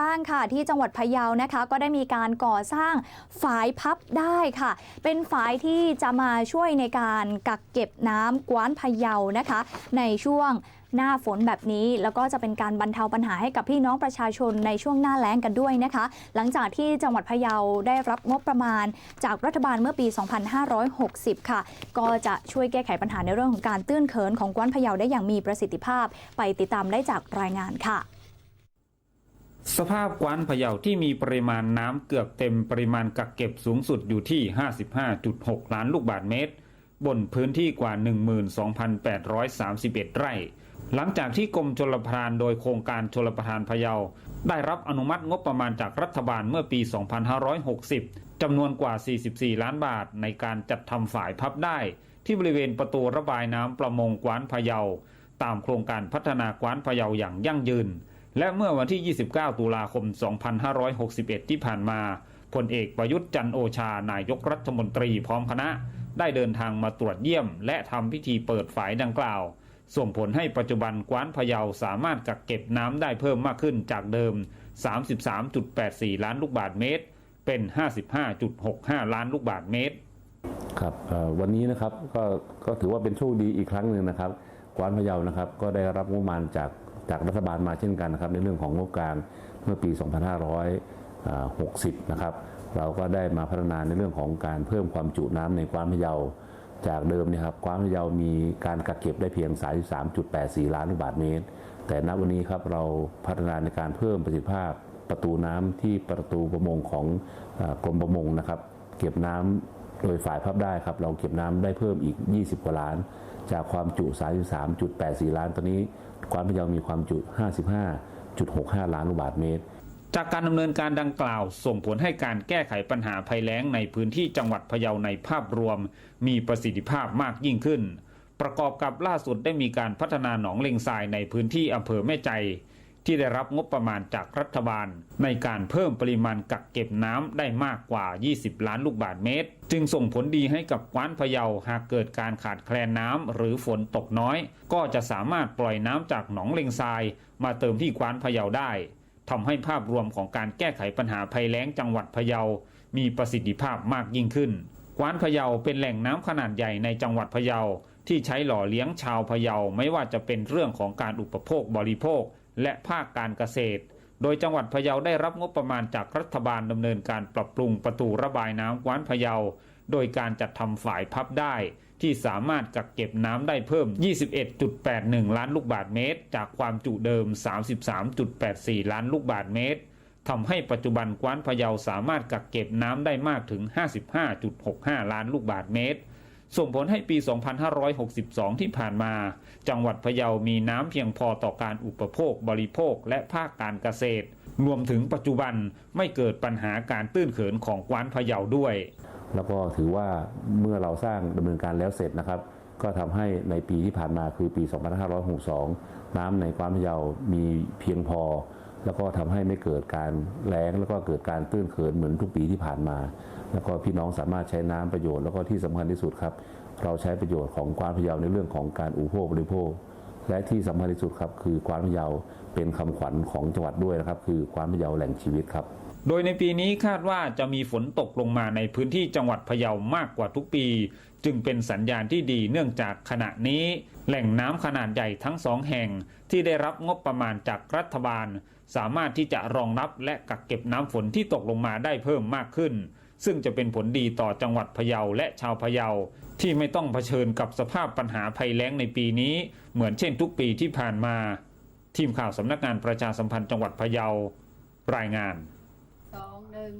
บ้างค่ะ ที่จังหวัดพะเยานะคะ ก็ได้มีการก่อสร้างฝายพับได้ค่ะ เป็นฝายที่จะมาช่วยในการกักเก็บน้ำกว้านพะเยานะคะ ในช่วงหน้าฝนแบบนี้แล้วก็จะเป็นการบรรเทาปัญหาให้กับพี่น้องประชาชนในช่วงหน้าแล้งกันด้วยนะคะ หลังจากที่จังหวัดพะเยาได้รับงบประมาณ จากรัฐบาลเมื่อปี 2560 ค่ะ ก็จะช่วยแก้ไขปัญหาในเรื่องของการตื้นเขินของกว้านพะเยาได้อย่างมีประสิทธิภาพ ไปติดตามได้จากรายงานค่ะ สภาพกว้านพะเยาที่มีปริมาณน้ำเกือบเต็มปริมาณกักเก็บสูงสุดอยู่ที่ 55.6 ล้านลูกบาศก์เมตร บนพื้นที่กว่า 12,831 ไร่ หลังจากที่กรมชลประทานโดยโครงการชลประทานพะเยา ได้รับอนุมัติงบประมาณจากรัฐบาลเมื่อปี 2560 จำนวนกว่า 44 ล้านบาทในการจัดทำฝายพับได้ ที่บริเวณประตูระบายน้ำประมงกว้านพะเยา ตามโครงการพัฒนากว้านพะเยาอย่างยั่งยืน และเมื่อวันที่ 29 ตุลาคม 2561 ที่ผ่านมาพลเอกประยุทธ์จันโอชานายกรัฐมนตรีพร้อมคณะ ได้เดินทางมาตรวจเยี่ยม และทำพิธีเปิดฝายดังกล่าว ส่งผลให้ปัจจุบันกว้านพะเยาสามารถกักเก็บน้ำได้เพิ่มมากขึ้นจากเดิม 33.84 ล้านลูกบาศก์เมตร เป็น 55.65 ล้านลูกบาศก์เมตร ครับวันนี้นะครับก็ก็ถือว่าเป็นโชคดีอีกครั้งหนึ่งนะครับกว้านพะเยานะครับก็ได้รับงบประมาณจาก จากรัฐบาลมาเช่นกันนะครับในเรื่องของงบกลางเมื่อปี 2560 นะครับเราก็ได้มาพัฒนาในเรื่องของการเพิ่มความจุน้ำในกวานพะเยา จากเดิมเนี่ยครับกวานพะเยามีการกักเก็บได้เพียง 33.84 ล้านลูกบาศก์เมตร แต่ณวันนี้ครับเราพัฒนาในการเพิ่มประสิทธิภาพประตูน้ำที่ประตูประมงของอกรมประมงนะครับ เก็บน้ำ โดยฝ่ายพับได้ครับ เราเก็บน้ำได้เพิ่มอีก 20 กว่าล้าน จากความจุ 33.84 ล้าน ตอนนี้กวานพะเยามีความจุ 55.65 ล้านลูกบาศก์เมตร จากการดำเนินการดังกล่าว ส่งผลให้การแก้ไขปัญหาภัยแล้งในพื้นที่จังหวัดพะเยาในภาพรวม มีประสิทธิภาพมากยิ่งขึ้น ประกอบกับล่าสุดได้มีการพัฒนาหนองเลงทรายในพื้นที่อำเภอแม่ใจ ที่ได้รับงบประมาณจากรัฐบาล ในการเพิ่มปริมาณกักเก็บน้ำได้มากกว่า 20 ล้านลูกบาศก์เมตร จึงส่งผลดีให้กับกว้านพะเยาหากเกิดการขาดแคลนน้ำหรือฝนตกน้อย ก็จะสามารถปล่อยน้ำจากหนองเลงทราย มาเติมที่กว้านพะเยาได้ทำให้ภาพรวมของการแก้ไขปัญหาภัยแล้งจังหวัดพะเยา มีประสิทธิภาพมากยิ่งขึ้น กว้านพะเยาเป็นแหล่งน้ำขนาดใหญ่ในจังหวัดพะเยา ที่ใช้หล่อเลี้ยงชาวพะเยาไม่ว่าจะเป็นเรื่องของการอุปโภคบริโภค และภาคการเกษตร โดยจังหวัดพะเยาได้รับงบประมาณจากรัฐบาลดำเนินการปรับปรุงประตูระบายน้ำกว้านพะเยา โดยการจัดทำฝายพับได้ ที่สามารถกักเก็บน้ำได้เพิ่ม 21.81 ล้านลูกบาศก์เมตร จากความจุเดิม 33.84 ล้านลูกบาศก์เมตรทำให้ปัจจุบันกว้านพะเยาสามารถกักเก็บน้ำได้มากถึง 55.65 ล้านลูกบาศก์เมตร ส่งผลให้ปี 2562 ที่ผ่านมา จังหวัดพะเยามีน้ำเพียงพอต่อการอุปโภคบริโภคและภาคการเกษตร รวมถึงปัจจุบันไม่เกิดปัญหาการตื้นเขินของกว้านพะเยาด้วย แล้วก็ถือว่าเมื่อเราสร้างดำเนินการแล้วเสร็จนะครับ ก็ทำให้ในปีที่ผ่านมาคือปี 2562 น้ำในกวานพะเยามีเพียงพอ แล้วก็ทำให้ไม่เกิดการแล้งแล้วก็เกิดการตื้นเขินเหมือนทุกปีที่ผ่านมา แล้วก็พี่น้องสามารถใช้น้ำประโยชน์แล้วก็ที่สำคัญที่สุดครับ เราใช้ประโยชน์ของกวานพะเยาในเรื่องของการอุปโภคบริโภค และที่สำคัญที่สุดครับคือกวานพะเยาเป็นคำขวัญของจังหวัดด้วยนะครับ คือกวานพะเยาแหล่งชีวิตครับโดยในปีนี้คาดว่าจะมีฝนตกลงมาในพื้นที่จังหวัดพะเยามากกว่าทุกปี จึงเป็นสัญญาณที่ดีเนื่องจากขณะนี้ แหล่งน้ำขนาดใหญ่ทั้งสองแห่งที่ได้รับงบประมาณจากรัฐบาล สามารถที่จะรองรับและกักเก็บน้ำฝนที่ตกลงมาได้เพิ่มมากขึ้น ซึ่งจะเป็นผลดีต่อจังหวัดพะเยาและชาวพะเยาที่ไม่ต้องเผชิญกับสภาพปัญหาภัยแล้งในปีนี้ เหมือนเช่นทุกปีที่ผ่านมา ทีมข่าวสำนักงานประชาสัมพันธ์จังหวัดพะเยารายงานสองหนึ่ง